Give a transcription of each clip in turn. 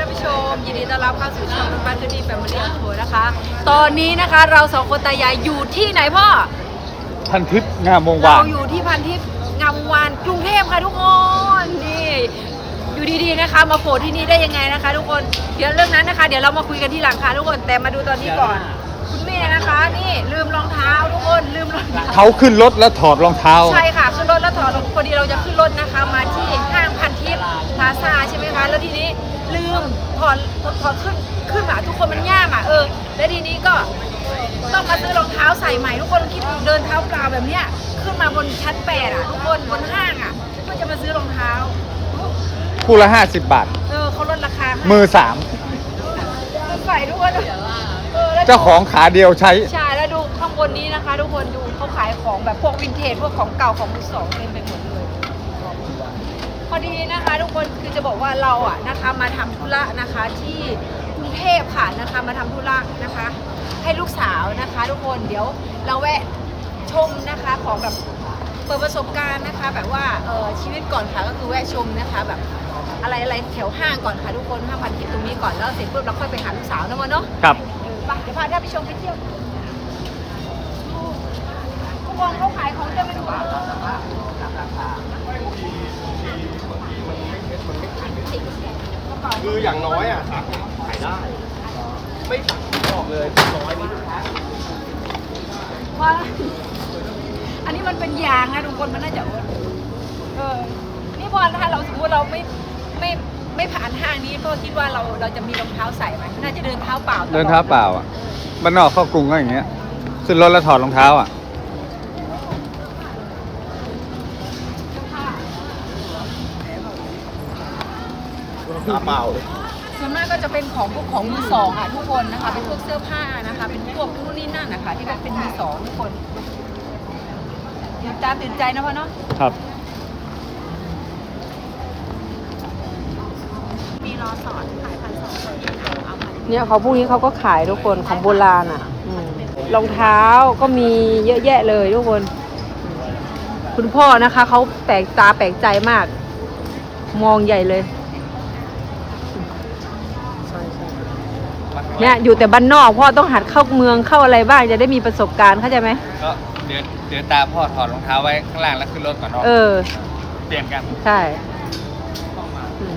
ท่านผู้ชม ยินดีต้อนรับเข้าสู่ช่องบ้านจูดี้แฟมิลี่ทัวร์นะคะ ตอนนี้นะคะเราสองคนตายายอยู่ที่ไหนพ่อ พันทิพย์งามวงวาเราน อยู่ที่พันทิพย์งามวงวานกรุงเทพค่ะทุกคนนี่อยู่ดีๆนะคะมาโผล่ที่นี่ได้ยังไงนะคะ ทุกคนเดี๋ยวเรื่องนั้นนะคะ เดี๋ยวเรามาคุยกันที่หลังค่ะทุกคนแต่มาดูตอนนี้ก่อน คุณแม่นะคะ นี่ลืมรองเท้าทุกคนลืมรองเท้า เขาขึ้นรถแล้วถอดรองเท้า ใช่ค่ะขึ้นรถแล้วถอดรถพอดีเราจะขึ้นรถนะคะ มาที่ห้างพันทิพย์พลาซาใช่ไหมคะ แล้วทีนี้ ลืมถอดถอดขึ้นขึ้นมาทุกคนมันย่ามอะเออ แล้วทีนี้ก็ต้องมาซื้อรองเท้าใส่ใหม่ ทุกคนคิดดูเดินเท้าเปล่าแบบเนี้ยขึ้นมาบนชั้นแปดอะทุกคนบนห้างอะเพื่อจะมาซื้อรองเท้า คู่ละ50บาท เออเขาลดราคาให้มือสามใส่ทุกคนเออแล้วเจ้าของขาเดียวใช้ ใช่แล้วดูข้างบนนี้นะคะ ทุกคนดูเขาขายของแบบพวกวินเทจพวกของเก่าของมือสองเต็มไปหมดเลย พอดีนะคะทุกคนคือจะบอกว่าเราอะนะคะมาทำธุระนะคะที่กรุงเทพค่ะนะคะมาทำธุระนะคะ ให้ลูกสาวนะคะ ทุกคนเดี๋ยวเราแวะชมนะคะของแบบเปิดประสบการณ์นะคะ แบบว่าเออชีวิตก่อนค่ะก็คือแวะชมนะคะแบบอะไรอะไรแถวห้างก่อนค่ะทุกคนห้างพันทิพย์ตรงนี้ก่อนแล้วเสร็จปุ๊บเราค่อยไปหาลูกสาวนะมันเนาะครับเออไปเดี๋ยวพาท่านไปชมไปเที่ยวทุกคนเขาขายของเต็มไปหมดเลย คืออย่างน้อยอะสั่งขายได้ ไม่สั่งบอกเลยน้อยนี่ว่าอันนี้มันเป็นยางนะทุกคนมันน่าจะเออนี่พอถ้าเราสมมติเราไม่ไม่ไม่ผ่านห้างนี้ก็คิดว่าเราเราจะมีรองเท้าใส่ไหมน่าจะเดินเท้าเปล่าตลอเดินเท้าเปล่าอะบ้านนอกเข้ากรุงก็อย่างเงี้ยขึ้นรถแล้วถอดรองเท้าอะ ตาเปล่าเลยส่วนมากก็จะเป็นของพวกของมือสองอะทุกคนนะคะ เป็นพวกเสื้อผ้านะคะ เป็นพวกนู่นนี่นั่นนะคะที่มันเป็นมือสองทุกคนตื่นตาตื่นใจนะพ่อเนาะครับ มีรอสอนขายพันสองเนี่ยเขาพวกนี้เขาก็ขายทุกคนของโบราณอะอืมรองเท้าก็มีเยอะแยะเลยทุกคน คุณพ่อนะคะเขาแปลกตาแปลกใจมาก มองใหญ่เลย เนี่ยอยู่แต่บ้านนอกพ่อต้องหัดเข้าเมืองเข้าอะไรบ้างจะได้มีประสบการณ์เข้าใจไหมก็เดี๋ยวเดี๋ยวตามพ่อถอดรองเท้าไว้ข้างล่างแล้วขึ้นรถก่อนเนาะเออ เปลี่ยนกัน ใช่อืม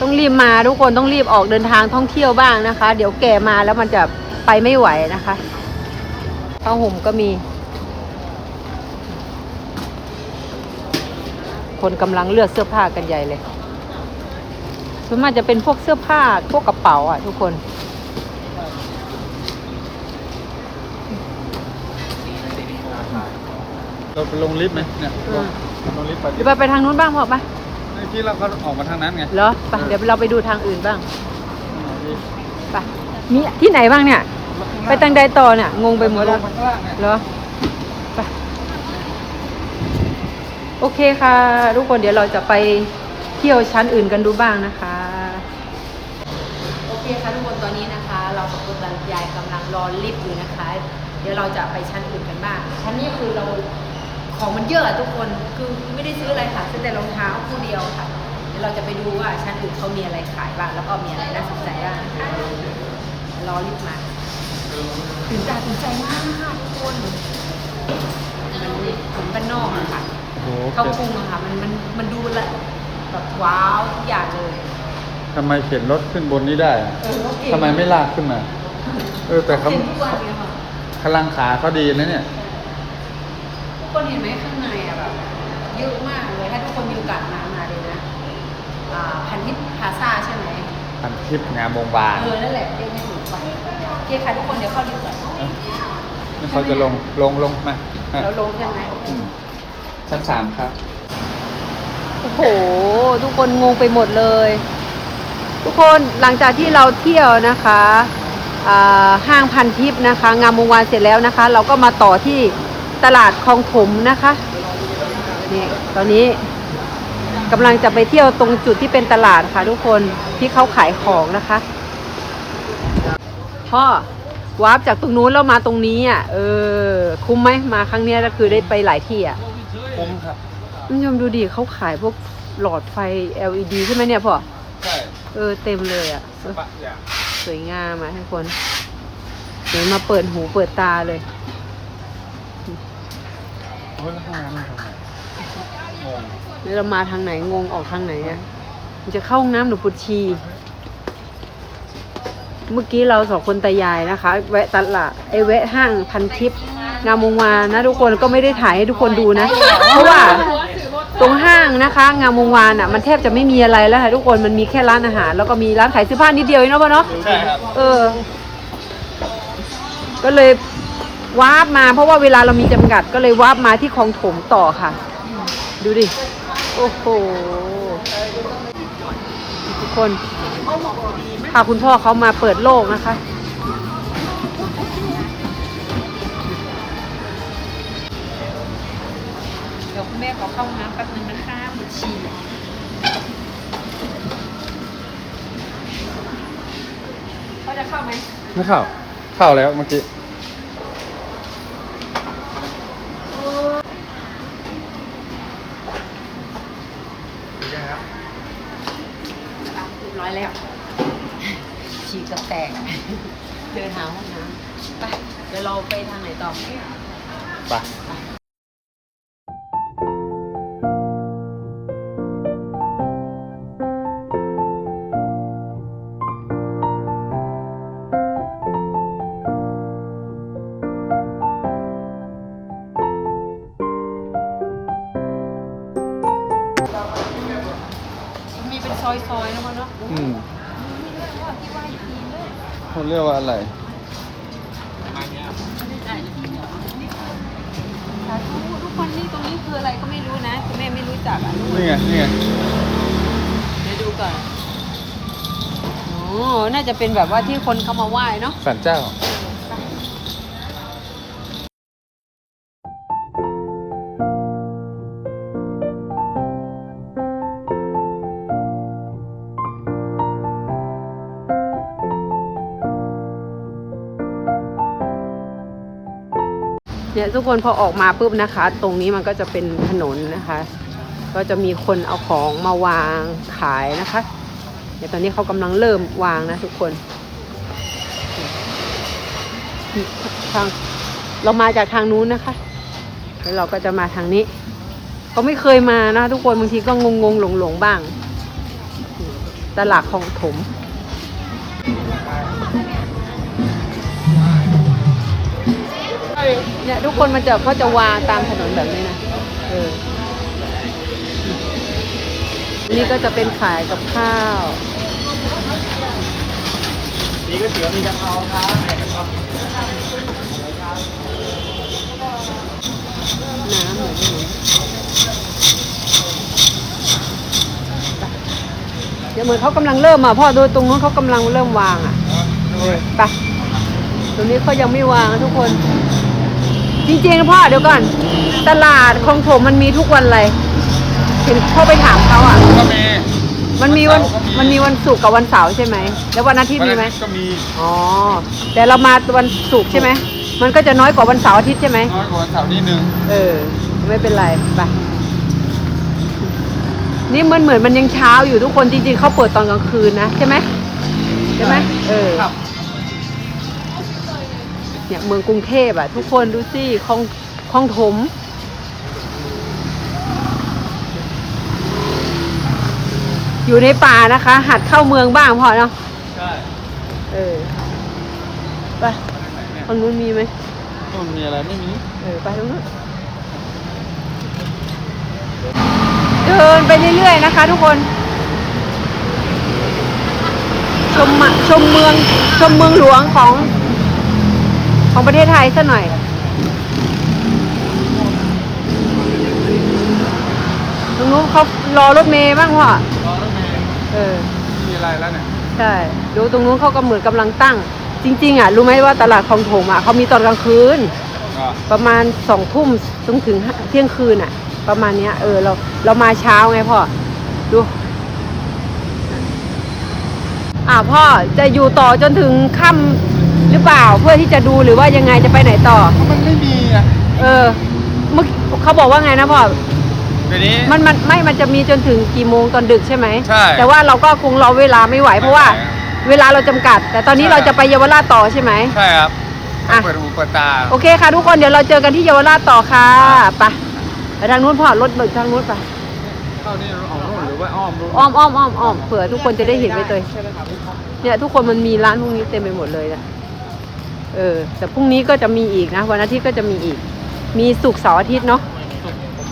ต้องรีบมาทุกคนต้องรีบออกเดินทางท่องเที่ยวบ้างนะคะ เดี๋ยวแก่มาแล้วมันจะไปไม่ไหวนะคะผ้าห่มก็มี คนกำลังเลือกเสื้อผ้ากันใหญ่เลย ส่วนมากจะเป็นพวกเสื้อผ้าพวกกระเป๋าอะทุกคน เราไปลงลิฟต์ไหมเนี่ยอืมลงลิฟต์ไปเดี๋ยวไปไปทางนู้นบ้างพ่อไปเมื่อกี้เราก็ออกมาทางนั้นไงเหรอไปเดี๋ยวเราไปดูทางอื่นบ้างไปมีที่ไหนบ้างเนี่ย ไปทางใดต่อเนี่ยงงไปหมดลแล้วงมาข้างล่างเนี่ยเหรอไปโอเคค่ะ ทุกคนเดี๋ยวเราจะไปเที่ยวชั้นอื่นกันดูบ้างนะคะ โอเคค่ะทุกคนตอนนี้นะคะ เราสองคนบรรยายกำลังร อลิฟต์อยู่นะคะ เดี๋ยวเราจะไปชั้นอื่นกันบ้าง ชั้นนี้คือเราของมันเยอะอะทุกคน คือไม่ได้ซื้ออะไรค่ะซื้อแต่รองเท้าคู่เดียวค่ะ เดี๋ยวเราจะไปดูว่าชั้นอื่นเขามีอะไรขายบ้าง แล้วก็มีอะไรน่าสนใจบ้างนะคะรอลิฟต์มา ตื่นตาตื่นใจมากทุกคนมันถึงบ้านนอกอะค่ะโอ้โหเข้ากรุงอะค่ะ มันมันมันดูละแบบว้าวทุกอย่างเลย ทำไมเข็นรถขึ้นบนนี้ได้อะเออเขาเก่งทำไมไม่ลากขึ้นมา เออแต่เขาเห็นทุกวันเลยค่ะพลังขาเขาดีนะเนี่ย ทุกคนเห็นไหมข้างในอะแบบเยอะมากเลยถ้าทุกคนมีโอกาสมามาเลยนะอ่าพันทิพย์พลาซ่าใช่ไหมพันทิพย์งามวงวานเออนั่นแหละเรียกไม่ถูกไปโอเคค่ะทุกคนเดี๋ยวเข้าลิฟต์ก่อนนี่เขาจะลงลงลงมาอะแล้วลงใช่ไหมอืมชั้นสามครับ โอ้โห ทุกคนงงไปหมดเลย ทุกคนหลังจากที่เราเที่ยวนะคะอ่า ห้างพันทิพย์นะคะ งามวงวานเสร็จแล้วนะคะ เราก็มาต่อที่ตลาดคลองถมนะคะนี่ตอนนี้กำลังจะไปเที่ยวตรงจุดที่เป็นตลาดค่ะทุกคนที่เขาขายของนะคะพ่อวาร์ปจากตรงนู้นแล้วมาตรงนี้อะเออคุ้มไหมมาครั้งเนี้ยก็คือได้ไปหลายที่อะคุ้มครับคุณผู้ชมดูดิเขาขายพวกหลอดไฟ LED ใช่ไหมเนี่ยพ่อใช่เออเต็มเลยอะเออปะอย่าง สวยงามอะทุกคนเดี๋ยวมาเปิดหูเปิดตาเลยโอ้ยแล้วห้องน้ำมันทำไงงงแล้วเรามาทางไหนงงออกทางไหนอะมันจะเข้าห้องน้ำหรือพุดชี เมื่อกี้เราสองคนตายายนะคะ แวะตลาดไอแวะห้างพันทิพย์งามวงวานนะทุกคนก็ไม่ได้ถ่ายให้ทุกคนดูนะ เพราะว่า ตรงห้างนะคะ งามวงวานอะมันแทบจะไม่มีอะไรแล้วค่ะทุกคนมันมีแค่ร้านอาหาร แล้วก็มีร้านขายเสื้อผ้านิดเดียวเองเนาะพ่อเนาะใช่ครับ เออ ก็เลยวาร์ปมา เพราะว่าเวลาเรามีจำกัดก็เลยวาร์ปมาที่คลองถมต่อค่ะ ดูดิ โอ้โหทุกคนพาคุณพ่อเขามาเปิดโลกนะคะ ดี๋ยวคุณแม่ขอเข้าห้องน้ำแป๊บนึงนะคะปวดฉี่เขาจะเข้าไหมไม่เข้า เข้าแล้วเมื่อกี้ เป็นซอยๆนะมันเนาะอืมเขาเรียกว่าอะไรสาธุทุกคนนี่ตรงนี้คืออะไรก็ไม่รู้นะคุณแม่ไม่รู้จักอะนี่ไงนี่ไงเดี๋ยวดูก่อนโอ้น่าจะเป็นแบบว่าที่คนเขามาไหว้เนาะสันเจ้า ทุกคนพอออกมาปุ๊บนะคะ ตรงนี้มันก็จะเป็นถนนนะคะ ก็จะมีคนเอาของมาวางขายนะคะ เดี๋ยวตอนนี้เขากำลังเริ่มวางนะทุกคนทางเรามาจากทางนู้นนะคะ แล้วเราก็จะมาทางนี้ก็ไม่เคยมานะทุกคนบางทีก็งงงหลงหลงๆบ้าง ตลาดคลองถม เนี่ยทุกคนมันจะเขาจะวางตามถนนแบบนี้นะเออนี่ก็จะเป็นขายกับข้าว มีก๋วยเตี๋ยวมีกะเพราครับน้ำเหมือนกันเดี๋ยวเหมือนเขากำลังเริ่มอะพ่อดูตรงนู้นเขากำลังเริ่มวางอะไปตรงนี้เขายังไม่วางทุกคน จริงๆนะพ่อเดี๋ยวก่อน ตลาดคลองถมมันมีทุกวันอะไรเห็นพ่อไปถามเขาอะ ก็มี มันมีวันวันเสาร์ก็มี มันมีวันศุกร์กับวันเสาร์ใช่ไหม แล้ววันอาทิตย์มีไหม ก็มีอ๋อ แต่เรามาวันศุกร์ใช่ไหม มันก็จะน้อยกว่าวันเสาร์อาทิตย์ใช่ไหม น้อยกว่าวันเสาร์นิดนึงเออ ไม่เป็นไรไปนี่มันเหมือนมันยังเช้าอยู่ทุกคนจริงๆเขาเปิดตอนกลางคืนนะใช่ไหมใช่ไหมเออ ครับ เนี่ยเมืองกรุงเทพอะทุกคนดูสิคลองคลองถมอยู่ในป่านะคะ หัดเข้าเมืองบ้างพอเนาะใช่เออไปตรงนู้นมีไหมมันมีอะไรไม่มีเออไปตรงนู้นเดินไปเรื่อยๆนะคะ ทุกคน ชมมะชมเมืองชมเมืองหลวงของ ของประเทศไทยซะหน่อย ตรงนู้นเขารอรถเมย์บ้างพ่อรอรถเมล์เออ มีอะไรแล้วเนี่ย ใช่ ดูตรงนู้นเขาก็เหมือนกำลังตั้ง จริง ๆ อะ รู้ไหมว่าตลาดคลองถมอะเขามีตอนกลางคืนก็ประมาณสองทุ่มถึงถึงเที่ยงคืนอะ ประมาณเนี้ย เออ เราเรามาเช้าไงพ่อ ดูอ่าพ่อจะอยู่ต่อจนถึงค่ำ หรือเปล่าเพื่อที่จะดูหรือว่ายังไงจะไปไหนต่อมันไม่มีอะเออเมื่อเขาบอกว่าไงนะพ่อเดี๋ยวนี้ มันมันไม่มันจะมีจนถึงกี่โมงตอนดึกใช่ไหมใช่แต่ว่าเราก็คงรอเวลาไม่ไหว เพราะว่าไม่ไหวครับเวลาเราจำกัด แต่ตอนนี้ใช่ เราจะไปเยาวราชต่อใช่ไหม ใช่ครับอะ เปิดหูเปิดตา โอเคค่ะ ทุกคนเดี๋ยวเราเจอกันที่เยาวราชต่อค่ะไปไปทางนู้นพ่อรถเบิกทางนู้นไปเข้านี่ออกนู่นหรือว่าอ้อมนู่นอ้อมอ้อมอ้อมอ้อมเผื่อทุกคนจะได้เห็นไปเลยเนี่ยทุกคนมันมีร้านพวกนี้เต็มไปหมดเลยนะ เออ แต่พรุ่งนี้ก็จะมีอีกนะ วันอาทิตย์ก็จะมีอีก มีศุกร์เสาร์อาทิตย์เนาะ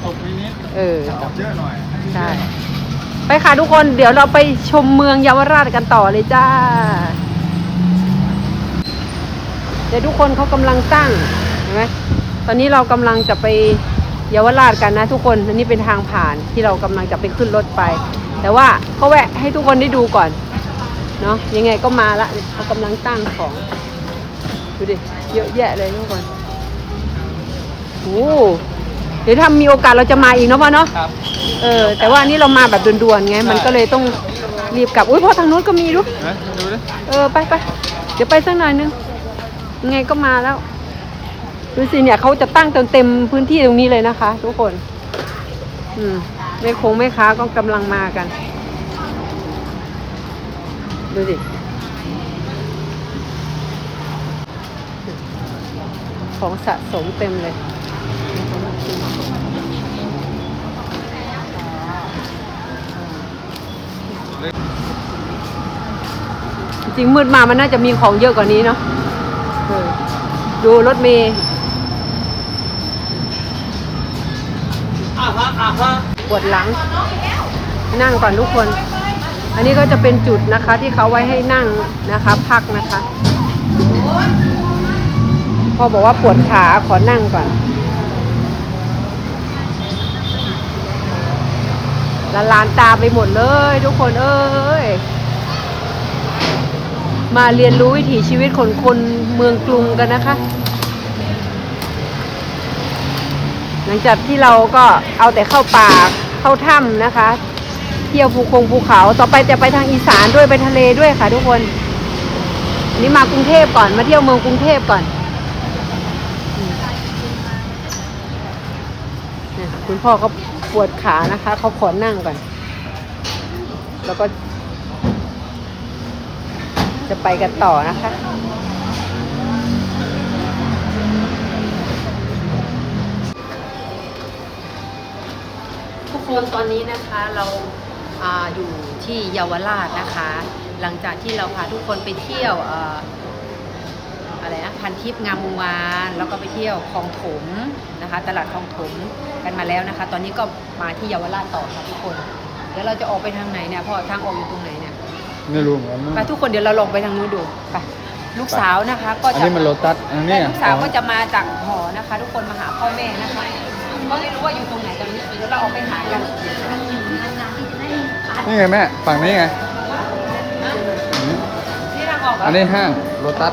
ตกนิดเออๆออกเยอะหน่อยใช่ไปค่ะทุกคนเดี๋ยวเราไปชมเมืองเยาวราชกันต่อเลยจ้า เดี๋ยวทุกคนเขากำลังตั้งเห็นไหมตอนนี้เรากำลังจะไปเยาวราชกันนะทุกคนอันนี้เป็นทางผ่านที่เรากำลังจะไปขึ้นรถไป แต่ว่าก็แวะให้ทุกคนได้ดูก่อนเนาะยังไงก็มาละเขากำลังตั้งของ ดูดิ เยอะแยะเลยทุกคนโอ้เดี๋ยวถ้ามีโอกาสเราจะมาอีกเนาะพ่อเนาะ ครับเออ แต่ว่านี่เรามาแบบด่วนๆไง มันก็เลยต้องรีบกลับ อุ้ยพ่อทางนู้นก็มีดูนะดูดิเออไปไปเดี๋ยวไปสักหน่อยนึงยังไงก็มาแล้วดูสิเนี่ยเขาจะตั้งเต็มเต็มพื้นที่ตรงนี้เลยนะคะ ทุกคน อืมแม่คงแม่ค้าก็กำลังมากัน ดูสิ ของสะสมเต็มเลย จริงมืดมามันน่าจะมีของเยอะกว่านี้เนาะดูรถเมย์ปวดหลัง นั่งก่อนทุกคน อันนี้ก็จะเป็นจุดนะคะที่เขาไว้ให้นั่งนะคะ พักนะคะ พ่อบอกว่าปวดขาขอนั่งก่อน ละลานตาไปหมดเลยทุกคนเอ้ย มาเรียนรู้วิถีชีวิตคนคนเมืองกรุงกันนะคะ หลังจากที่เราก็เอาแต่เข้าป่าเข้าถ้ำนะคะ เที่ยวภูคงภูเขาต่อไปจะไปทางอีสานด้วยไปทะเลด้วยค่ะทุกคนนนี้มากรุงเทพก่อนมาเที่ยวเมืองกรุงเทพก่อนอืมเนี่ย คุณพ่อเขาปวดขานะคะเขาขอนั่งก่อน แล้วก็ จะไปกันต่อนะคะทุกคนตอนนี้นะคะเราอาอยู่ที่เยาวราชนะคะ หลังจากที่เราพาทุกคนไปเที่ยว อ่ออะไรนะพันทิพย์งามวงวานแล้วก็ไปเที่ยวคลองถมนะคะ ตลาดคลองถมกันมาแล้วนะคะ ตอนนี้ก็มาที่เยาวราชต่อค่ะทุกคน เดี๋ยวเราจะออกไปทางไหนเนี่ยพ่อทางออกอยู่ตรงไหนเนี่ยไม่รู้เหมือนกันไปทุกคนเดี๋ยวเราลองไปทางนู้นดูไปลูกสาวนะคะ ก็อันจะนี้มันโลตัสอันนี้แต่ลูกสาวก็จะมาจากหอนะคะ ทุกคนมาหาพ่อแม่นะคะก็ไม่รู้ว่าอยู่ตรงไหนตอนนี้เดี๋ยวเราออกไปหากันนี่ไงแม่ฝั่งนี้ไงอันนี้ที่ทางออกเหรอันนี้ห้างโลตัส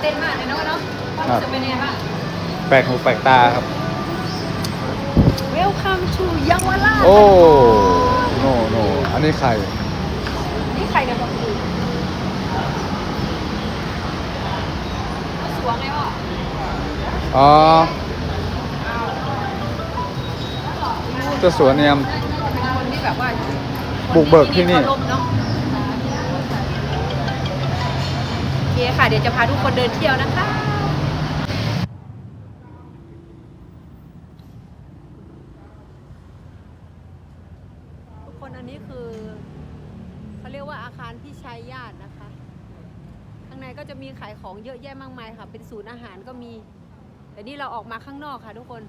เต้นมากเลยเนาะเนาะว่าเราจะเป็นยังไงบ้าง แปลกหูแปลกตาครับ Welcome to เยาวราชโอ้โนโนอันนี้ไข่นี่ใครเนี่ยบอกคือเขาสวงไงวะอ๋อเจะสวนเนียมเป็นคนที่แบบว่าบุกเบิกที่นี่เคารพเนาะ เคค่ะ เดี๋ยวจะพาทุกคนเดินเที่ยวนะคะ ทุกคนอันนี้คือเขาเรียกว่าอาคารพี่ชัยญาตินะคะ ข้างในก็จะมีขายของเยอะแยะมากมายค่ะ เป็นศูนย์อาหารก็มี แต่นี่เราออกมาข้างนอกค่ะ ทุกคน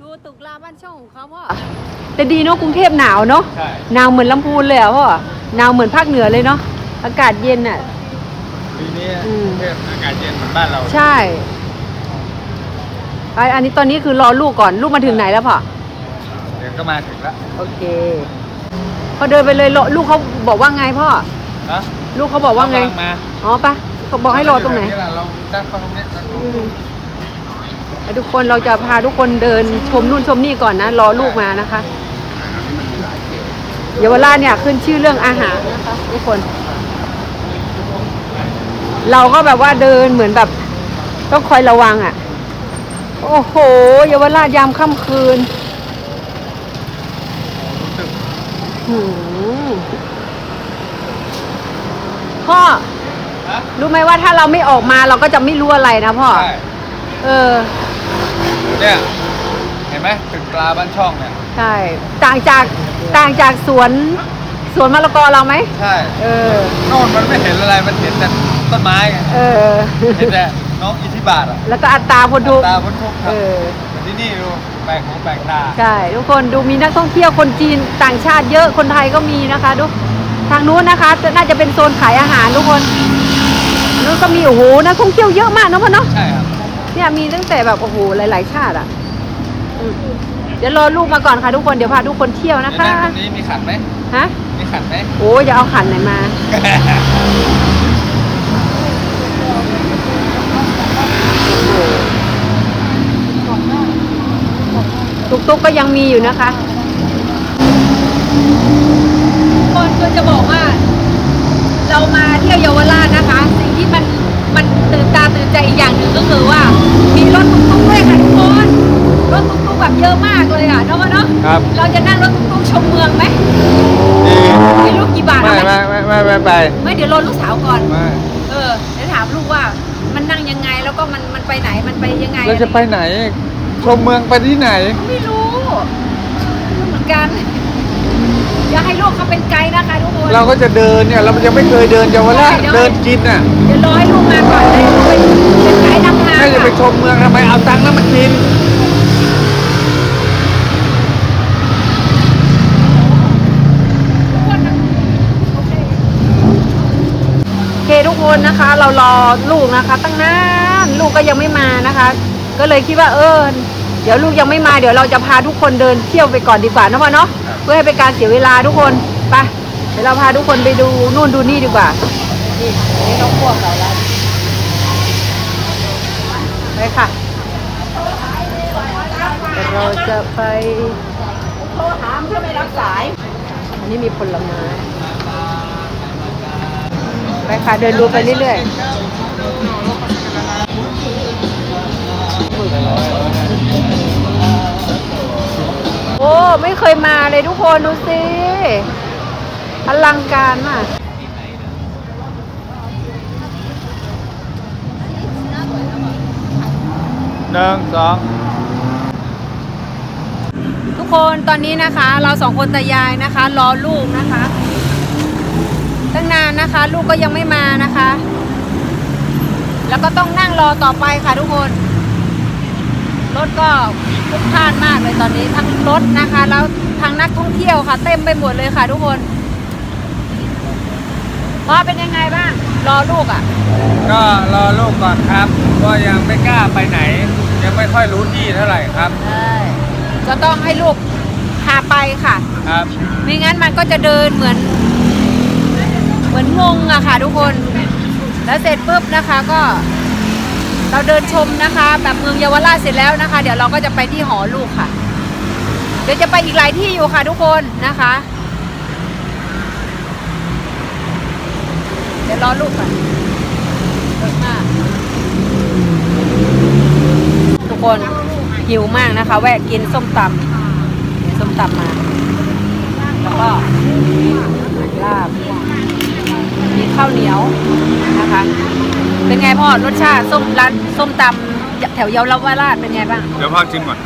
ดูตึกราบ้านช่องของเขาพ่อแต่ดีเนาะกรุงเทพหนาวเนาะใช่หนาวเหมือนลำพูนเลยอะพ่อหนาวเหมือนภาคเหนือเลยเนาะอากาศเย็นอะ ปีนี้อืมเทพอากาศเย็นเหมือนบ้านเราใช่ไออันนี้ตอนนี้คือรอลูกก่อนลูกมาถึงไหนแล้วพ่อ เดี๋ยวก็มาถึงแล้วโอเค พอเดินไปเลยรอลูกเขาบอกว่าไงพ่อ นะลูกเขาบอกว่าไง กำลัมาอ๋อปะเขาบอกให้รอตรงไหนแหละเราด้านเข้าตรงนี้ด้านเข้าอืมแล้วทุกคนเราจะพาทุกคนเดินชมนู่นชมนี่ก่อนนะ รอลูกมานะคะ เยาวราชเนี่ยขึ้นชื่อเรื่องอาหารนะคะทุกคน เราก็แบบว่าเดินเหมือนแบบ ต้องคอยระวังอะ โอ้โหเยาวราชยามค่ำคืนหืมพ่อฮะรู้ไหมว่าถ้าเราไม่ออกมาเราก็จะไม่รู้อะไรนะพ่อใช่เออ เนี่ย เห็นไหมตึกปลาบ้านช่องเนี่ย ใช่ ต่างจากต่างจากสวนสวนมะละกอเราไหม ใช่ เออโน่นมันไม่เห็นอะไร มันเห็นแต่ ต้นไม้ไงเออ เห็นแต่น้องอิทธิบาทอะแล้วก็อัตราพอดู ตาพ้นทุกข์คเอรับอ แต่ที่นี่ดูแปลกหูแปลกตาใช่ ทุกคนดูมีนักท่องเที่ยวคนจีนต่างชาติเยอะคนไทยก็มีนะคะดูทางนู้นนะคะจะน่าจะเป็นโซนขายอาหารทุกคนนู้นก็มีโอ้โหนักท่องเที่ยวเยอะมากนะพ่อเนาะ ใช่ครับ เนี่ยมีตั้งแต่แบบโอ้โหหลาย ๆ ชาติอะอืมเดี๋ยวรอลูกมาก่อนค่ะทุกคนเดี๋ยวพาทุกคนเที่ยวนะคะเดี๋ยวนั่งตรงนี้มีขันไหม ฮะมีขันไหม โอ้ยอย่าเอาขันไหนมา ตุกตุกก็ยังมีอยู่นะคะ คนก็จะบอกว่า เรามาเที่ยวเยาวราชนะคะ สิ่งที่มันมันตื่นตาตื่นใจอีกอย่างหนึ่งก็คือว่า มีรถตุกตุกด้วยค่ะทุกคนรถตุกตุกแบบเยอะมากเลยอะเนาะวะเนาะครับเราจะนั่งรถตุกตุกชมเมืองไหมดีไม่รู้กี่บาทไม่เอาไหมไม่ไม่ไม่ไม่ไปไม่เดี๋ยวรอลูกสาวก่อนไม่เออเดี๋ยวถามลูกว่า มันนั่งยังไงแล้วก็มันมันไปไหนมันไปยังไงเราจะไปไหน ชมเมืองไปที่ไหนไม่รู้ไม่รู้ เหมือนกัน อย่าให้ลูกเขาเป็นไกด์นะคะทุกคนเราก็จะเดินเนี่ย เรายังไม่เคยเดินเยาวราชเดี๋ยวเดินกินน่ะเดี๋ยวรอให้ลูกมาก่อนเลยเป็นเป็นไกด์นำทางถ้าจะไปอะชมเมืองทำไมเอาตังค์แล้วมากินโอเคทุกคนนะคะ เรารอลูกนะคะ ตั้งนานลูกก็ยังไม่มานะคะ ก็เลยคิดว่าเออ เดี๋ยวลูกยังไม่มาเดี๋ยวเราจะพาทุกคนเดินเที่ยวไปก่อนดีกว่านะพ่อเนาะเพื่อให้เป็นการเสียเวลาทุกคนไปเดี๋ยวเราพาทุกคนไปดูนู่นดูนี่ดีกว่านี่นี่น้องพวกเราแล้วไปค่ะเดี๋ยวเราจะไปโทรถามเพื่อไม่รับสาย อันนี้มีผลไม้ไปค่ะเดินดูไปเรื่อยๆโอ้ไม่เคยมาเลยทุกคนดูสิอลังการมากหนึ่งสองทุกคนตอนนี้นะคะ เราสองคนตายายนะคะ รอลูกนะคะ ตั้งนานนะคะ ลูกก็ยังไม่มานะคะ แล้วก็ต้องนั่งรอต่อไปค่ะทุกคน รถก็พลุกพล่านมากเลยตอนนี้ทั้งรถนะคะ แล้วทั้งนักท่องเที่ยวค่ะ เต็มไปหมดเลยค่ะทุกคนพ่อเป็นยังไงบ้าง รอลูกอะ ก็รอลูกก่อนครับ ก็ยังไม่กล้าไปไหน ยังไม่ค่อยรู้ที่เท่าไหร่ครับใช่ก็ต้องให้ลูกพาไปค่ะ ครับไม่งั้นมันก็จะเดินเหมือน เหมือนงงอะค่ะ ทุกคน แล้วเสร็จปุ๊บนะคะก็ เราเดินชมนะคะ แบบเมืองเยาวราชเสร็จแล้วนะคะ เดี๋ยวเราก็จะไปที่หอลูกค่ะ เดี๋ยวจะไปอีกหลายที่อยู่ค่ะทุกคนนะคะ เดี๋ยวรอลูกก่อนเยอะมากทุกคนหิวมากนะคะ แวะกินส้มตำเนี่ยส้มตำมา แล้วก็ลาบมีข้าวเหนียวนะคะ เป็นไงพ่อรสชาติส้มร้านส้มตำแถวเยาวราชเป็นไงบ้างเดี๋ยวพ่อชิมก่อน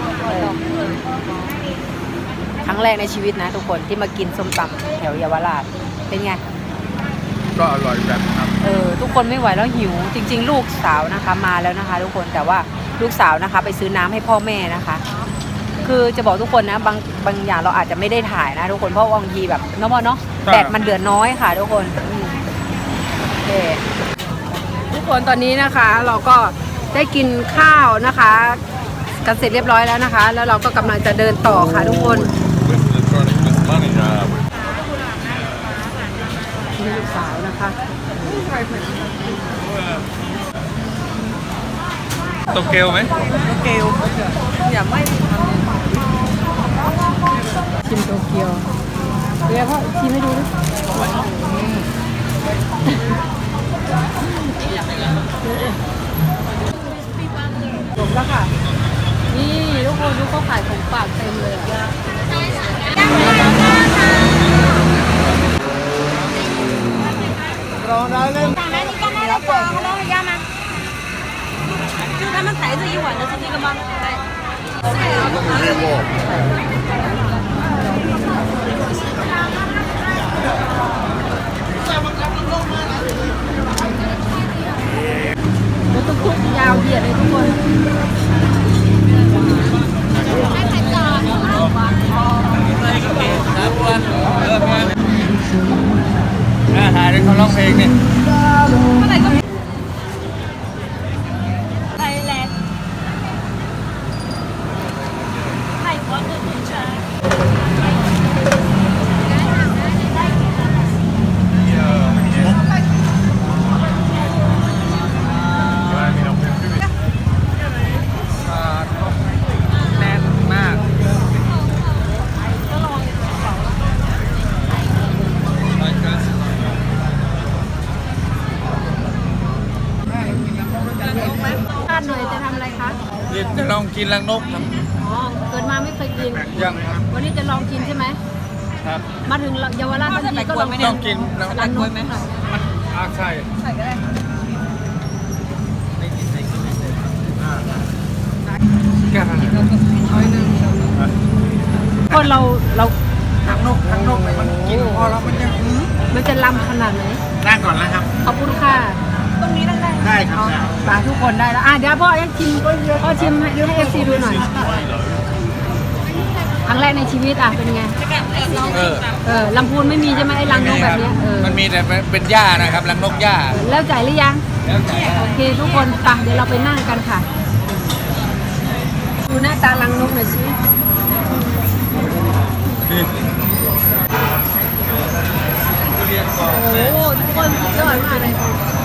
ครั้งแรกในชีวิตนะทุกคนที่มากินส้มตำแถวเยาวราชเป็นไงก็อร่อยแบบครับเออทุกคนไม่ไหวแล้วหิว จริง ๆ ลูกสาวนะคะมาแล้วนะคะ ทุกคนแต่ว่าลูกสาวนะคะ ไปซื้อน้ำให้พ่อแม่นะคะ คือจะบอกทุกคนนะบางบางอย่างเราอาจจะไม่ได้ถ่ายนะ ทุกคนเพราะว่าบางทีแบบเนาะพ่อเนาะแดดมันเดือดน้อยค่ะ ทุกคนอืมโอเคทุก คนตอนนี้นะคะ เราก็ได้กินข้าวนะคะกันเสร็จเรียบร้อยแล้วนะคะ แล้วเราก็กำลังจะเดินต่อค่ะทุกคนนี่ลูกสาวนะคะโตเกียวไหมเกลอย่าไม่ชิมโตเกียวเดี๋ยวพ่อชิมให้ดูดิ จบแล้วค่ะ นี่ทุกคนดูเขาขายของฝากเต็มเลยอะ จะลองกินลังนกครับอ๋อเกิดมาไม่เคยกิน ยังครับวันนี้จะลองกินใช่ไหมครับ มาถึงเยาวราชทันทีก็ลองต้องกินลังนรักนนกไหมมันอาใส่แก้ปัญหาคนเราเราลังนกลังนกเนี่ยมันกินพอแล้วมันยังอื้อมันจะลำขนาดไหนนั่งก่อนนะครับขอบคุณค่ะ ได้ครับปลาทุกคนได้แล้วอะเดี๋ยวพ่อให้ชิมพ่อชิมให้ให้เอฟซีดูหน่อยครั้งแรกในชีวิตอะเป็นไง เออเออลำพูนไม่มีใช่ไหมไอ้รังนกแบบเนี้ยเออมันมีแต่เป็นหญ้านะครับลังนกหญ้าแล้วจ่ายหรือยัง แล้วแต่โอเคทุกคนไปเดี๋ยวเราไปนั่งกันค่ะ ดูหน้าตารังนกหน่อยสิทุเรียนกรอบโอ้โหทุกคนสุดยอดมากเลย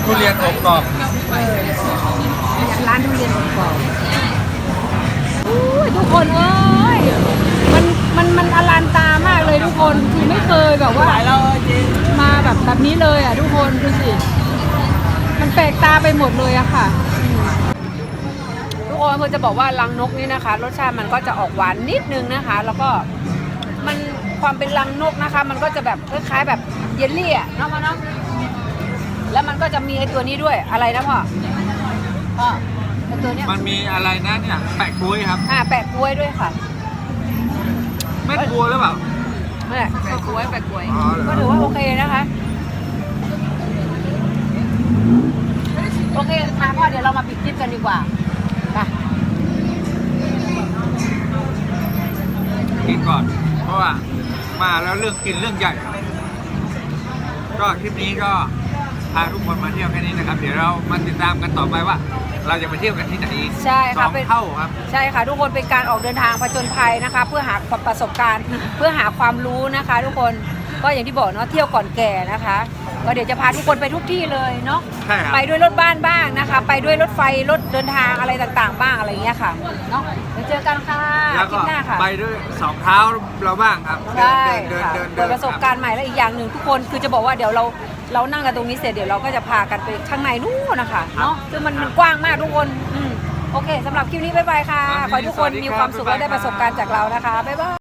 ทุเรียนอบกรอบร้านทุเรียนกรอบๆอุ้ยทุกคนเอ้ยมันมันมันอลังตามากเลยทุกคนคือไม่เคยแบบว่ามาแบบแบบนี้เลยอะทุกคนดูสิมันแปลกตาไปหมดเลยอะค่ะทุกคนเพื่อจะบอกว่ารังนกนี่นะคะ รสชาติมันก็จะออกหวานนิดนึงนะคะ แล้วก็มันความเป็นรังนกนะคะ มันก็จะแบบคล้ายๆแบบเยลลี่อะเนาะพ่อเนาะ แล้วมันก็จะมีไอ้ตัวนี้ด้วยอะไรนะพ่อพ่อไอ้ตัวเนี้ยมันมีอะไรนะเนี่ยแปะกล้วยครับอ่าแปะกล้วยด้วยค่ะไม่กลัวหรือเปล่านั่นแหละแปะกล้วยแปะกล้วยอ๋อเหรอก็ถือว่าโอเคนะคะ โอเคมาพ่อเดี๋ยวเรามาปิดคลิปกันดีกว่าไปกินก่อน เพราะว่ามาแล้วเรื่องกินเรื่องใหญ่ครับก็คลิปนี้ก็พาทุกคนมาเที่ยวแค่นี้นะครับ เดี๋ยวเรามาติดตามกันต่อไปว่า เราจะไปเที่ยวกันที่ไหนใช่สค่ะองเป็นเท่าครับ ใช่ค่ะ ทุกคนเป็นการออกเดินทางผจญภัยนะคะ เพื่อหาประสบการณ์ เพื่อหาความรู้นะคะ ทุกคนก็อย่างที่บอกเนาะเที่ยวก่อนแก่นะคะ ก็เดี๋ยวจะพาทุกคนไปทุกที่เลยเนาะใช่ครับ ไปด้วยรถบ้านบ้างนะคะ ไปด้วยรถไฟรถเดินทางอะไรต่างๆ บ้างอะไรอย่างเงี้ยค่ะเนาะเดี๋ยวเจอกันค่ะแล้วคลิก็ปหน้าค่ะ ไปด้วยสองเท้าเราบ้างครับ ใช่เดินค่ะเดินเดิเปินดประสบการณ์ใหม่และอีกอย่างหนึ่งทุกคนคือจะบอกว่าเดี๋ยวเรา เรานั่งกันตรงนี้เสร็จเดี๋ยวเราก็จะพากันไปข้างในนู่นนะคะเนาะซึ่งมันมันกว้างมากทุกคนอืมโอเคสำหรับคลิปนี้บ๊ายบายค่ะ ขอให้ทุกคนมีความสุขและได้ประสบการณ์จากเรานะคะบ๊ายบาย